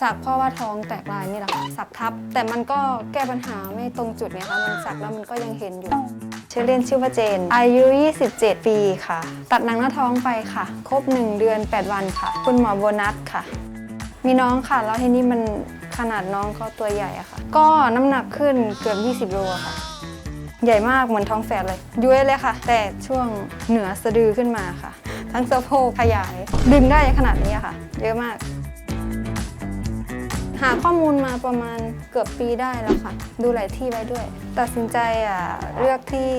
สักเพราะว่าท้องแตกลายนี่แหละค่ะสักทับ แต่มันก็แก้ปัญหาไม่ตรงจุดเนี่ยค่ะมันสักแล้วมันก็ยังเห็นอยู่ ชื่อเล่นชื่อว่าเจน อายุ 27 ปีค่ะ ตัดหนังหน้าท้องไปค่ะ ครบ 1 เดือน 8 วันค่ะ คุณหมอโบนัสค่ะ มีน้องค่ะ แล้วทีนี้มันขนาดน้องเขาตัวใหญ่อะค่ะ ก็น้ำหนักขึ้นเกือบ 20 โลอะค่ะ ใหญ่มากเหมือนท้องแฝดเลยย้วยเลยค่ะ แต่ช่วงเหนือสะดือขึ้นมาค่ะ ทั้งสะโพกขยาย ดึงได้ขนาดนี้อะค่ะ เยอะมาก หาข้อมูลมาประมาณเกือบปีได้แล้วค่ะ ดูหลายที่ไว้ด้วย ตัดสินใจอะเลือกที่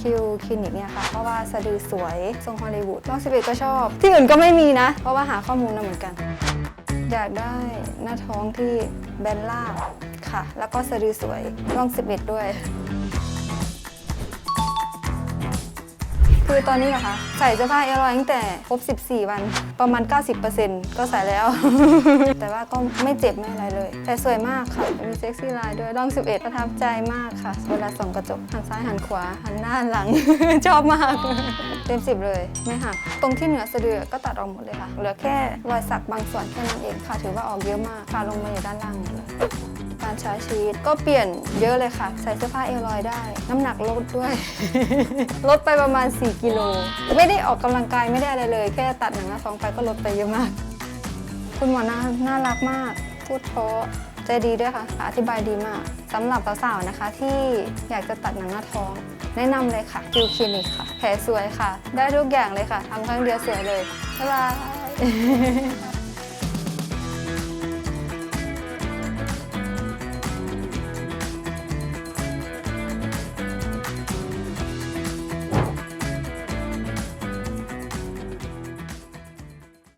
คิวคลินิกเนี่ยค่ะ เพราะว่าสะดือสวยทรงฮอลลีวูดรองสิบเอ็ดก็ชอบ ที่อื่นก็ไม่มีนะ เพราะว่าหาข้อมูลมาเหมือนกัน อยากได้หน้าท้องที่แบนล่าบค่ะ แล้วก็สะดือสวยร่อง11 ด้วย คือตอนนี้เหรอคะ ใส่เสื้อผ้าเอลอยตั้งแต่ครบ 14 วัน ประมาณ 90%ก็ใส่แล้ว แต่ว่าก็ไม่เจ็บไม่อะไรเลย แต่สวยมากค่ะ มีเซ็กซี่ไลน์ด้วยร่อง 11 ประทับใจมากค่ะ เวลาส่องกระจกหันซ้ายหันขวา หันหน้าหลัง ชอบมาก เต็ม 10 เลยไม่หัก ตรงที่เหนือสะดือก็ตัดออกหมดเลยค่ะ เหลือแค่รอยสักบางส่วนแค่นั้นเองค่ะ ถือว่าออกเยอะมากค่ะลงมาอยู่ด้านล่างเลย การใช้ชีวิต ก็เปลี่ยนเยอะเลยค่ะ ใส่เสื้อผ้าเอลลอยได้ น้ำหนักลดด้วย ลดไปประมาณ 4 กิโล ไม่ได้ออกกำลังกายไม่ได้อะไรเลย แค่ตัดหนังหน้าท้องไปก็ลดไปเยอะมาก คุณหมอน่าน่ารักมาก พูดเพราะใจดีด้วยค่ะ อธิบายดีมากสำหรับสาวๆนะคะ ที่อยากจะตัดหนังหน้าท้อง แนะนำเลยค่ะคิวคลินิกค่ะ แผลสวยค่ะ ได้ทุกอย่างเลยค่ะทำครั้งเดียวสวยเลยบ๊ายบาย